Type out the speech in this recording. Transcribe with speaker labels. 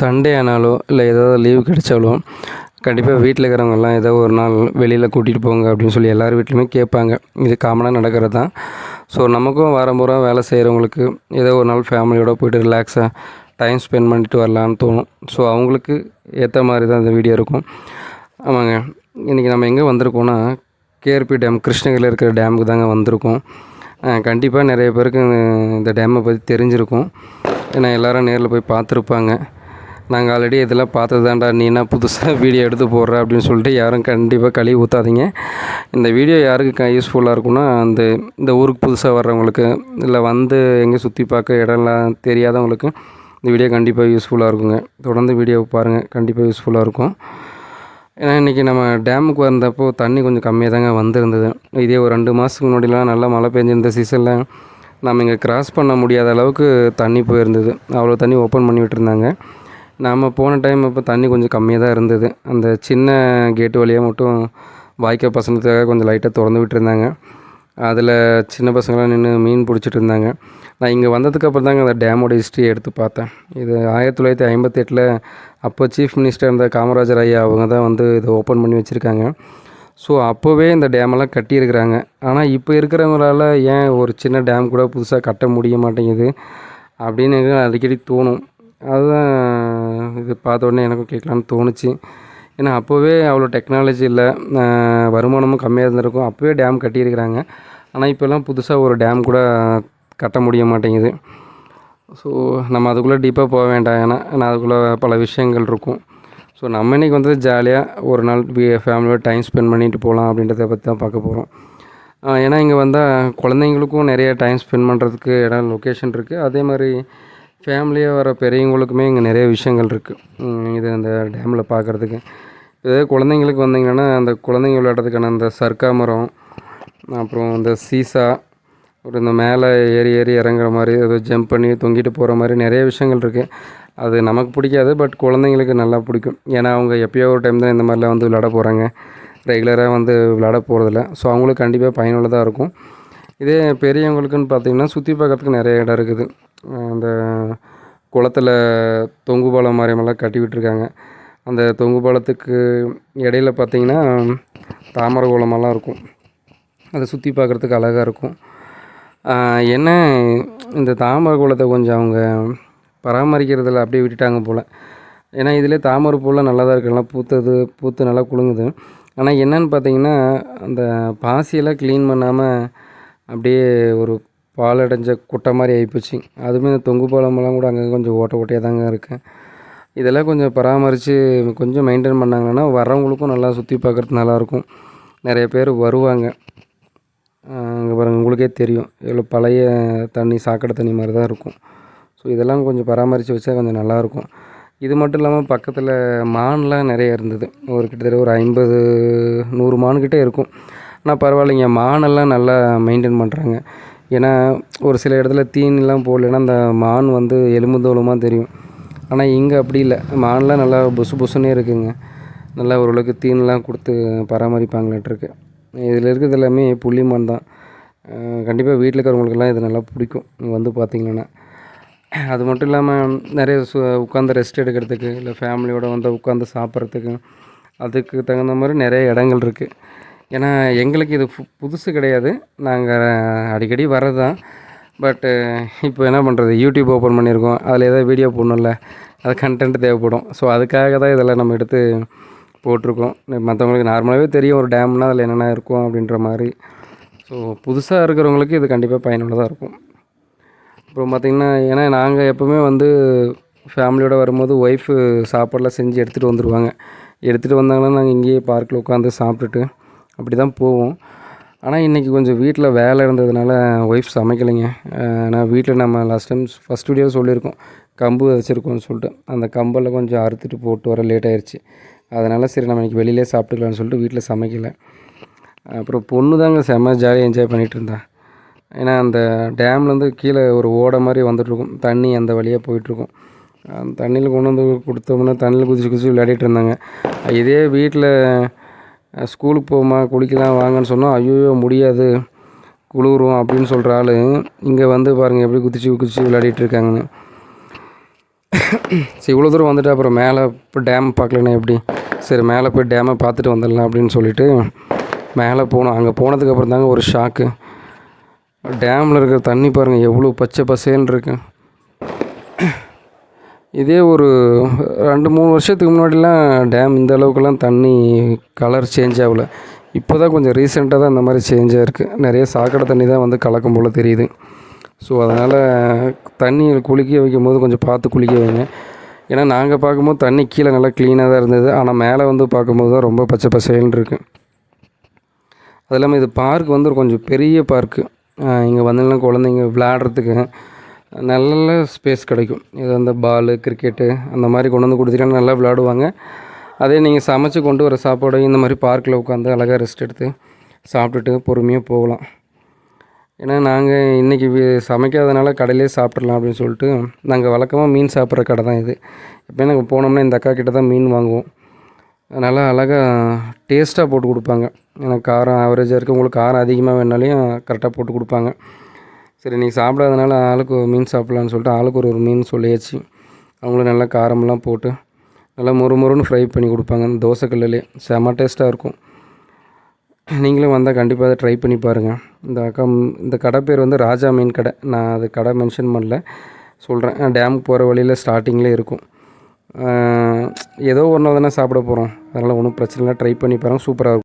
Speaker 1: Sunday ஆனாலோ இல்லை ஏதாவது leave கிடைச்சாலோ கண்டிப்பாக வீட்டில் இருக்கிறவங்கெல்லாம் ஏதோ ஒரு நாள் வெளியில் கூட்டிகிட்டு போங்க அப்படின்னு சொல்லி எல்லார் வீட்லையுமே கேட்பாங்க. இது காமனாக நடக்கிறது தான். ஸோ நமக்கும் வாரம் பூரா வேலை செய்கிறவங்களுக்கு ஏதோ ஒரு நாள் ஃபேமிலியோடு போயிட்டு ரிலாக்ஸாக டைம் ஸ்பெண்ட் பண்ணிட்டு வரலான்னு தோணும். ஸோ அவங்களுக்கு ஏற்ற மாதிரி தான் இந்த வீடியோ இருக்கும். ஆமாங்க. இன்றைக்கி நம்ம எங்கே வந்திருக்கோன்னா கேஆர்பி டேம் கிருஷ்ணகிரியில் இருக்கிற டேமுக்கு தாங்க வந்திருக்கோம். கண்டிப்பாக நிறைய பேருக்கு இந்த டேமை பற்றி தெரிஞ்சிருக்கும். ஏன்னா எல்லோரும் நேரில் போய் பார்த்துருப்பாங்க. நாங்கள் ஆல்ரெடி இதெல்லாம் பார்த்தது தான்டா நீ என்ன புதுசாக வீடியோ எடுத்து போடுற அப்படின்னு சொல்லிட்டு யாரும் கண்டிப்பாக கழுவி ஊற்றாதீங்க இந்த வீடியோ யாருக்கு க யூஸ்ஃபுல்லாக இருக்கும்னா அந்த இந்த ஊருக்கு புதுசாக வர்றவங்களுக்கு இல்லை வந்து எங்கே சுற்றி பார்க்க இடம்லாம் தெரியாதவங்களுக்கு இந்த வீடியோ கண்டிப்பாக யூஸ்ஃபுல்லாக இருக்குங்க. தொடர்ந்து வீடியோ பாருங்கள் கண்டிப்பாக யூஸ்ஃபுல்லாக இருக்கும். ஏன்னா இன்றைக்கி நம்ம டேமுக்கு வந்தப்போ தண்ணி கொஞ்சம் கம்மியாக தாங்க வந்திருந்தது. இதே ஒரு ரெண்டு மாதத்துக்கு முன்னாடிலாம் நல்லா மழை பெஞ்சிருந்த சீசனில் நம்ம இங்கே கிராஸ் பண்ண முடியாத அளவுக்கு தண்ணி போயிருந்தது. அவ்வளோ தண்ணி ஓப்பன் பண்ணி விட்டுருந்தாங்க. நாம் போன டைம் இப்போ தண்ணி கொஞ்சம் கம்மியாக தான் இருந்தது. அந்த சின்ன கேட்டு வழியாக மட்டும் வாய்க்கால் பசங்களுக்காக கொஞ்சம் லைட்டாக திறந்து விட்டுருந்தாங்க. அதில் சின்ன பசங்களாம் நின்று மீன் பிடிச்சிட்டு இருந்தாங்க. நான் இங்கே வந்ததுக்கப்புறம் தாங்க அந்த டேமோட ஹிஸ்ட்ரி எடுத்து பார்த்தேன். இது ஆயிரத்தி தொள்ளாயிரத்தி ஐம்பத்தெட்டில் அப்போ சீஃப் மினிஸ்டர் இருந்த காமராஜர் ஐயா அவங்க தான் வந்து இதை ஓப்பன் பண்ணி வச்சுருக்காங்க. ஸோ அப்போவே இந்த டேமெல்லாம் கட்டியிருக்கிறாங்க. ஆனால் இப்போ இருக்கிறவங்களால ஏன் ஒரு சின்ன டேம் கூட புதுசாக கட்ட முடிய மாட்டேங்குது? அப்படின்னு எனக்கு அடிக்கடி தோணும். அதுதான் இது பார்த்த உடனே எனக்கும் கேட்கலான்னு தோணுச்சு. ஏன்னா அப்போவே அவ்வளோ டெக்னாலஜி இல்லை. வருமானமும் கம்மியாக இருந்திருக்கும். அப்போவே டேம் கட்டியிருக்கிறாங்க. ஆனால் இப்போல்லாம் புதுசாக ஒரு டேம் கூட கட்ட முடிய மாட்டேங்குது. ஸோ நம்ம அதுக்குள்ளே டீப்பாக போக வேண்டாம். ஏன்னா ஏன்னா அதுக்குள்ளே பல விஷயங்கள் இருக்கும். ஸோ நம்ம இன்றைக்கி வந்து ஜாலியாக ஒரு நாள் ஃபேமிலியோட டைம் ஸ்பெண்ட் பண்ணிட்டு போகலாம் அப்படின்றத பற்றி தான் பார்க்க போகிறோம் ஏன்னா இங்கே வந்தால் குழந்தைங்களுக்கும் நிறைய டைம் ஸ்பெண்ட் பண்ணுறதுக்கு இடம் லொக்கேஷன் இருக்குது அதே மாதிரி ஃபேமிலியாக வர பெரியவங்களுக்குமே இங்கே நிறைய விஷயங்கள் இருக்குது இது அந்த டேமில் பார்க்குறதுக்கு இதே குழந்தைங்களுக்கு வந்தீங்கன்னா அந்த குழந்தைங்க விளையாடுறதுக்கான அந்த சர்க்கா மரம் அப்புறம் இந்த சீசா ஒரு இந்த மேலே ஏறி ஏறி இறங்குற மாதிரி ஏதோ ஜம்ப் பண்ணி தொங்கிட்டு போகிற மாதிரி நிறைய விஷயங்கள் இருக்குது அது நமக்கு பிடிக்காது பட் குழந்தைங்களுக்கு நல்லா பிடிக்கும். ஏன்னா அவங்க எப்போயோ ஒரு டைம் தான் இந்த மாதிரிலாம் வந்து விளாட போகிறாங்க ரெகுலராக வந்து விளாட போகிறதில்ல ஸோ அவங்களுக்கு கண்டிப்பாக பயனுள்ளதாக இருக்கும். இதே பெரியவங்களுக்குன்னு பார்த்தீங்கன்னா சுற்றி பார்க்கறதுக்கு நிறைய இடம் இருக்குது. அந்த குளத்தில் தொங்கு பாலம் மாதிரியமெல்லாம் கட்டி விட்டுருக்காங்க. அந்த தொங்கு பாலத்துக்கு இடையில பார்த்தீங்கன்னா தாமரை குளமெல்லாம் இருக்கும். அதை சுற்றி பார்க்குறதுக்கு அழகாக இருக்கும். என்ன இந்த தாமரை குளத்தை கொஞ்சம் அவங்க பராமரிக்கிறதில் அப்படியே விட்டுட்டாங்க போல். ஏன்னா இதிலே தாமரை பூலாம் நல்லா தான் இருக்குது நல்லா பூத்தது பூத்து நல்லா குலுங்குது. ஆனால் என்னன்னு பார்த்தீங்கன்னா அந்த பாசியெல்லாம் க்ளீன் பண்ணாமல் அப்படியே ஒரு பால் அடைஞ்ச குட்டை மாதிரி ஆகிப்போச்சு அதுவுமே இந்த தொங்கு பாலமெல்லாம் கூட அங்கே கொஞ்சம் ஓட்ட ஓட்டையாக தாங்க இருக்குது இதெல்லாம் கொஞ்சம் பராமரித்து கொஞ்சம் மெயின்டைன் பண்ணாங்கன்னா வரவங்களுக்கும் நல்லா சுற்றி பார்க்குறது நல்லாயிருக்கும் நிறைய பேர் வருவாங்க. அங்கே பாருங்கள் உங்களுக்கே தெரியும். இவ்வளோ பழைய தண்ணி சாக்கடை தண்ணி மாதிரி தான் இருக்கும். ஸோ இதெல்லாம் கொஞ்சம் பராமரித்து வச்சா கொஞ்சம் நல்லாயிருக்கும் இது மட்டும் இல்லாமல் பக்கத்தில் மான்லாம் நிறைய இருந்தது. ஒரு கிட்டத்தட்ட ஒரு ஐம்பது நூறு மான்கிட்டே இருக்கும். ஆனால் பரவாயில்லைங்க மானெல்லாம் நல்லா மெயின்டைன் பண்ணுறாங்க ஏன்னா ஒரு சில இடத்துல தீனிலாம் போடலைன்னா அந்த மான் வந்து எலும்பு தோலுமாக தெரியும். ஆனால் இங்கே அப்படி இல்லை. மான்லாம் நல்லா புசு புசுன்னே இருக்குங்க. நல்லா ஓரளவுக்கு தீனெலாம் கொடுத்து பராமரிப்பாங்களாட்டிருக்கு. இதில் இருக்கிறது எல்லாமே புள்ளி மான் தான். கண்டிப்பாக வீட்டில் இருக்கிறவங்களுக்கெல்லாம் இது நல்லா பிடிக்கும். நீங்கள் வந்து பார்த்தீங்கன்னா அது மட்டும் இல்லாமல் நிறைய சு உட்காந்து ரெஸ்ட் எடுக்கிறதுக்கு இல்லை ஃபேமிலியோடு வந்து உட்காந்து சாப்பிட்றதுக்கு அதுக்கு தகுந்த மாதிரி நிறைய இடங்கள் இருக்குது ஏன்னா எங்களுக்கு இது புதுசு கிடையாது. நாங்கள் அடிக்கடி வர்றது தான் பட்டு இப்போ என்ன பண்ணுறது யூடியூப் ஓப்பன் பண்ணியிருக்கோம் அதில் ஏதாவது வீடியோ போடணும்ல. அது கண்டென்ட் தேவைப்படும். ஸோ அதுக்காக தான் இதெல்லாம் நம்ம எடுத்து போட்டிருக்கோம். மற்றவங்களுக்கு நார்மலாகவே தெரியும் ஒரு டேம்னால் அதில் என்னென்ன இருக்கும் அப்படின்ற மாதிரி. ஸோ புதுசாக இருக்கிறவங்களுக்கு இது கண்டிப்பாக பயனுள்ளதாக இருக்கும். அப்புறம் பார்த்திங்கன்னா ஏன்னா நாங்கள் எப்போவுமே வந்து ஃபேமிலியோடு வரும்போது ஒய்ஃபு சாப்பாடெலாம் செஞ்சு எடுத்துகிட்டு வந்துடுவாங்க எடுத்துகிட்டு வந்தாங்கன்னா நாங்கள் இங்கேயே பார்க்கில் உட்காந்து சாப்பிட்டுட்டு அப்படி தான் போவோம் ஆனால் இன்றைக்கி கொஞ்சம் வீட்டில் வேலை இருந்ததுனால ஒய்ஃப் சமைக்கலைங்க. நான் வீட்டில் நம்ம லாஸ்ட் டைம் ஃபஸ்ட் வீடியோ சொல்லியிருக்கோம். கம்பு வச்சுருக்கோம்னு சொல்லிட்டு. அந்த கம்பெல்லாம் கொஞ்சம் அறுத்துட்டு போட்டு வர லேட் ஆயிடுச்சு அதனால் சரி நம்ம இன்றைக்கி வெளியிலே சாப்பிட்டுக்கலாம்னு சொல்லிட்டு வீட்டில் சமைக்கலை. அப்புறம் பொண்ணு தாங்க செம்ம ஜாலியாக என்ஜாய் பண்ணிகிட்டு இருந்தா. ஏன்னா அந்த டேம்லேருந்து கீழே ஒரு ஓடை மாதிரி வந்துட்ருக்கும் தண்ணி அந்த வழியாக போயிட்டுருக்கும். அந்த தண்ணியில் கொண்டு வந்து கொடுத்தோம்னா தண்ணியில் குதிச்சு குதிச்சு விளையாடிட்டு இருந்தாங்க. இதே வீட்டில் ஸ்கூலுக்கு போகுமா குளிக்கலாம் வாங்கன்னு சொன்னால் ஐயோ முடியாது. குளிரும் அப்படின்னு சொல்கிற ஆள் இங்கே வந்து பாருங்கள் எப்படி குதிச்சு குதிச்சு விளையாடிட்டு இருக்காங்கன்னு. சரி இவ்வளோ தூரம் வந்துட்டு அப்புறம் மேலே இப்போ டேம் பார்க்கலண்ணே எப்படி? சரி மேலே போய் டேமை பார்த்துட்டு வந்துடலாம் அப்படின்னு சொல்லிட்டு மேலே போனோம். அங்கே போனதுக்கப்புறம் தாங்க ஒரு ஷாக்கு டேமில் இருக்கிற தண்ணி பாருங்கள் எவ்வளோ பச்சை பசேன்னு இருக்குது இதே ஒரு ரெண்டு மூணு வருஷத்துக்கு முன்னாடிலாம் டேம் இந்த அளவுக்குலாம் தண்ணி கலர் சேஞ்ச் ஆகல. இப்போ தான் கொஞ்சம் ரீசெண்டாக தான் இந்த மாதிரி சேஞ்ச் ஆகிருக்கு நிறைய சாக்கடை தண்ணி தான் வந்து கலக்கும் போல் தெரியுது. ஸோ அதனால் தண்ணியில் குளிக்க வைக்கும் போது கொஞ்சம் பார்த்து குளிக்க வைங்க. ஏன்னா நாங்கள் பார்க்கும்போது தண்ணி கீழே நல்லா க்ளீனாக தான் இருந்தது. ஆனால் மேலே வந்து பார்க்கும்போது தான் ரொம்ப பச்சை பசைன்னு இருக்குது அது இல்லாமல் இது பார்க் வந்து கொஞ்சம் பெரிய பார்க்கு இங்கே வந்தீங்கன்னா குழந்தைங்க விளையாடுறதுக்கு நல்ல ஸ்பேஸ் கிடைக்கும். இது அந்த பாலு கிரிக்கெட்டு அந்த மாதிரி கொண்டு வந்து கொடுத்துட்டா நல்லா விளையாடுவாங்க. அதே நீங்கள் சமைச்சு கொண்டு வர சாப்பாடு இந்த மாதிரி பார்க்கில் உட்காந்து அழகாக ரெஸ்ட் எடுத்து சாப்பிட்டுட்டு பொறுமையாக போகலாம். ஏன்னா நாங்கள் இன்றைக்கி சமைக்காதனால கடையிலே சாப்பிட்றலாம் அப்படின்னு சொல்லிட்டு நாங்கள் வழக்கமாக மீன் சாப்பிட்ற கடை தான் இது. எப்போயும் நாங்கள் போனோம்னா இந்த அக்கா கிட்ட தான் மீன் வாங்குவோம். நல்லா அழகாக டேஸ்ட்டாக போட்டு கொடுப்பாங்க. எனக்கு காரம் ஆவரேஜாக இருக்குது உங்களுக்கு காரம் அதிகமாக வேணாலையும் கரெக்டாக போட்டு கொடுப்பாங்க. சரி இன்றைக்கி சாப்பிடாதனால ஆளுக்கு ஒரு மீன் சாப்பிட்லான்னு சொல்லிட்டு ஆளுக்கு ஒரு ஒரு மீன் சொல்லியாச்சு. அவங்களும் நல்லா காரமெல்லாம் போட்டு நல்லா மொறு மொறுன்னு ஃப்ரை பண்ணி கொடுப்பாங்க. அந்த தோசைக்கல்லே செம்ம டேஸ்ட்டாக இருக்கும். நீங்களும் வந்தால் கண்டிப்பாக அதை ட்ரை பண்ணி பாருங்கள் இந்த அக்கா இந்த கடை பேர் வந்து ராஜா மீன் கடை. நான் அது கடை மென்ஷன் பண்ணல. சொல்கிறேன் டேமுக்கு போகிற வழியில் ஸ்டார்டிங்கில் இருக்கும். ஏதோ ஒரு நாள் தானே சாப்பிட போகிறோம் அதனால் ஒன்றும் பிரச்சனை இல்லை. ட்ரை பண்ணி பாருங்கள் சூப்பராக இருக்கும்.